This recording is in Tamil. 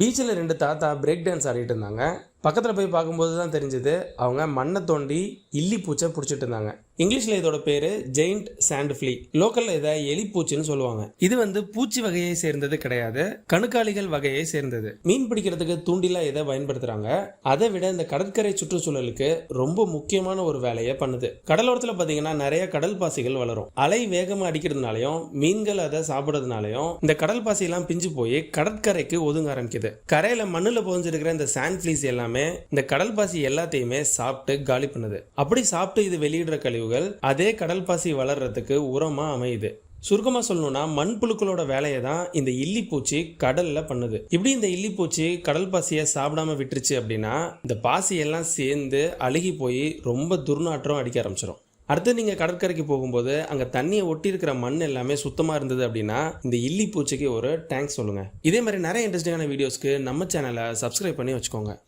பீச்சில் ரெண்டு தாத்தா பிரேக் டான்ஸ் ஆடிட்டு இருந்தாங்க. பக்கத்தில் போய் பார்க்கும்போது தான் தெரிஞ்சது அவங்க மண்ணை தோண்டி இல்லி பூச்சை பிடிச்சிட்டு இருந்தாங்க. இங்கிலீஷில் இதோட பேர் ஜெயிண்ட் சாண்ட் ஃப்ளீ. லோக்கலில் இதை எலிப்பூச்சின்னு சொல்லுவாங்க. இது வந்து பூச்சி வகையை சேர்ந்தது கிடையாது கணுக்காளிகள் வகையை சேர்ந்தது. மீன் பிடிக்கிறதுக்கு தூண்டிலாக இதை பயன்படுத்துகிறாங்க அதை விட இந்த கடற்கரை சுற்றுச்சூழலுக்கு ரொம்ப முக்கியமான ஒரு வேலையை பண்ணுது. கடலோரத்தில் பார்த்தீங்கன்னா நிறைய கடல் பாசிகள் வளரும். அலை வேகமாக அடிக்கிறதுனாலையும் மீன்கள் அதை சாப்பிட்றதுனாலையும் இந்த கடல் பாசியெல்லாம் பிஞ்சு போய் கடற்கரைக்கு ஒதுங்க ஆரம்பிக்குது. கரையில் மண்ணில் புகஞ்சிருக்கிற இந்த சாண்ட் ஃபிளீஸ் எல்லாமே இந்த கடல் பாசி எல்லாத்தையுமே சாப்பிட்டு காலி பண்ணுது. அப்படி சாப்பிட்டு இது வெளியிடுற கழிவுகள் அதே கடல் பாசி வளர்றதுக்கு உரமா அமையுது. சுருக்கமாக சொல்லணும்னா மண்புழுக்களோட வேலையை தான் இந்த இல்லிப்பூச்சி கடலில் பண்ணுது. இப்படி இந்த இல்லிப்பூச்சி கடல் பாசியை சாப்பிடாம விட்டுருச்சு அப்படின்னா இந்த பாசி எல்லாம் சேர்ந்து அழுகி போய் ரொம்ப துர்நாற்றம் அடிக்க ஆரம்பிச்சிடும் அடுத்து நீங்கள் கடற்கரைக்கு போகும்போது அங்கே தண்ணியை ஒட்டி இருக்கிற மண் எல்லாமே சுத்தமாக இருந்தது அப்படின்னா இந்த இல்லி பூச்சிக்கு ஒரு டேங்க்ஸ் சொல்லுங்கள் இதே மாதிரி நிறைய இன்ட்ரெஸ்டிங்கான வீடியோஸ்க்கு நம்ம சேனலை சப்ஸ்கிரைப் பண்ணி வச்சுக்கோங்க.